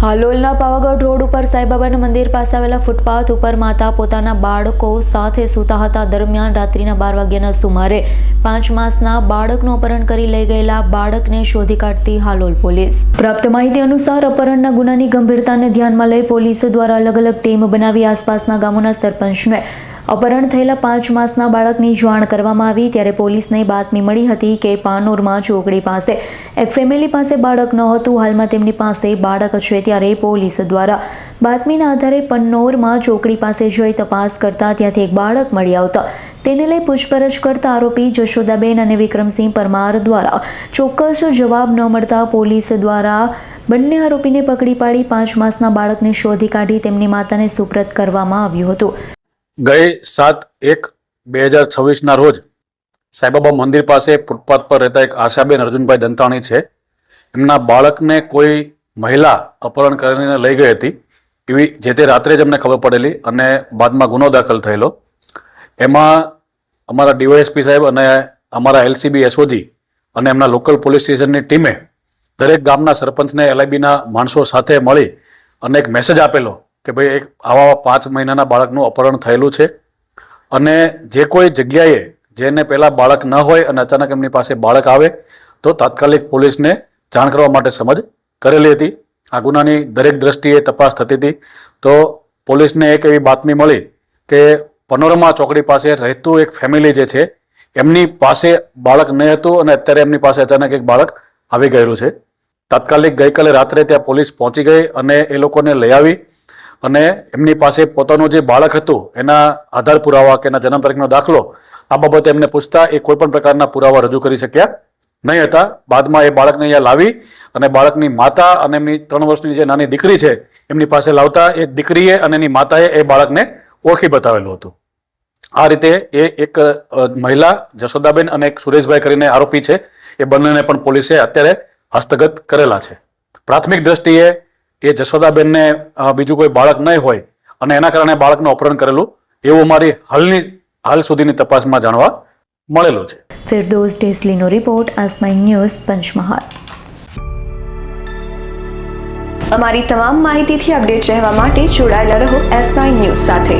હાલોલના Pavagadh road ઉપર સાંઈબાબાના મંદિર પાસે આવેલા ફૂટપાથ ઉપર માતા પોતાના બાળકો સાથે સૂતા હતા. દરમિયાન રાત્રિના બાર વાગ્યાના સુમારે પાંચ માસના બાળકનું અપહરણ કરી લઈ ગયેલા બાળકને શોધી કાઢતી હાલોલ પોલીસ. પ્રાપ્ત માહિતી અનુસાર અપહરણના ગુનાની ગંભીરતાને ધ્યાનમાં લઈ પોલીસ દ્વારા અલગ અલગ ટીમ બનાવી આસપાસના ગામોના સરપંચને અપહરણ થયેલા પાંચ માસના બાળકની જાણ કરવામાં આવી ત્યારે પોલીસને બાતમી મળી હતી કે પાનોરમાં ચોકડી પાસે એક ફેમિલી પાસે બાળક ન હતું હાલમાં તેમની પાસે બાળક છે ત્યારે પોલીસ દ્વારા બાતમીના આધારે પન્નોરમાં ચોકડી પાસે જઈ તપાસ કરતા ત્યાંથી એક બાળક મળી આવતા. તેને લઈ પૂછપરછ કરતા આરોપી જશોદાબેન અને વિક્રમસિંહ પરમાર દ્વારા ચોક્કસ જવાબ ન મળતા પોલીસ દ્વારા બંને આરોપીને પકડી પાડી પાંચ માસના બાળકને શોધી કાઢી તેમની માતાને સુપ્રત કરવામાં આવ્યું હતું. ગઈ સાત એક બે હજાર છવ્વીસના રોજ સાંઈબાબા મંદિર પાસે ફૂટપાથ પર રહેતા એક આશાબેન અર્જુનભાઈ દંતાણી છે. એમના બાળકને કોઈ મહિલા અપહરણ કરીને લઈ ગઈ હતી એવી જે તે રાત્રે જ અમને ખબર પડેલી અને બાદમાં ગુનો દાખલ થયેલો. એમાં અમારા ડીવાયએસપી સાહેબ અને અમારા એલસીબી એસઓજી અને એમના લોકલ પોલીસ સ્ટેશનની ટીમે દરેક ગામના સરપંચને એલઆઈબીના માણસો સાથે મળી અને એક મેસેજ આપેલો કે ભાઈ એક આવા પાંચ મહિનાના બાળકનું અપહરણ થયેલું છે. અને જે કોઈ જગ્યાએ જેને પહેલાં બાળક ન હોય અને અચાનક એમની પાસે બાળક આવે, તો તાત્કાલિક પોલીસને જાણ કરવા માટે સમજ કરેલી હતી. આ ગુનાની દરેક દ્રષ્ટિએ તપાસ થતી હતી. તો પોલીસને એક એવી બાતમી મળી કે પનોરમા ચોકડી પાસે રહેતું એક ફેમિલી જે છે, એમની પાસે બાળક ન હતું અને અત્યારે એમની પાસે અચાનક એક બાળક આવી ગયેલું છે. તાત્કાલિક ગઈકાલે રાત્રે ત્યાં પોલીસ પહોંચી ગઈ અને એ લોકોને લઈ આવી. અને એમની પાસે પોતાનું જે બાળક હતું, એના આધાર પુરાવા કે એના જન્મ તારીખનો દાખલો, આ બાબતે એમને પૂછતા એ કોઈ પણ પ્રકારના પુરાવા રજૂ કરી શક્યા નહીં હતા. બાદમાં એ બાળકને અહીંયા લાવી અને બાળકની માતા અને એમની ત્રણ વર્ષની જે નાની દીકરી છે, એમની પાસે લાવતા એ દીકરીએ અને એની માતાએ એ બાળકને ઓળખી બતાવેલું હતું. આ રીતે એ એક મહિલા, જશોદાબેન અને એક સુરેશભાઈ કરીને આરોપી છે. એ બંનેને પણ પોલીસે અત્યારે હસ્તગત કરેલા છે. પ્રાથમિક દ્રષ્ટિએ એ જશોદાબેનને બીજું કોઈ બાળક નહીં હોય અને એના કારણે બાળકનું અપહરણ કરેલું, એવું મારી હાલની, હાલ સુધીની તપાસમાં જાણવા મળેલું છે. ફિરદોઝ ડેસલીનો રિપોર્ટ આસ નાઇન ન્યૂઝ, પંચમહાલ. અમારી તમામ માહિતીથી અપડેટ રહેવા માટે જોડાયેલા રહો એસ નાઇન ન્યૂઝ સાથે.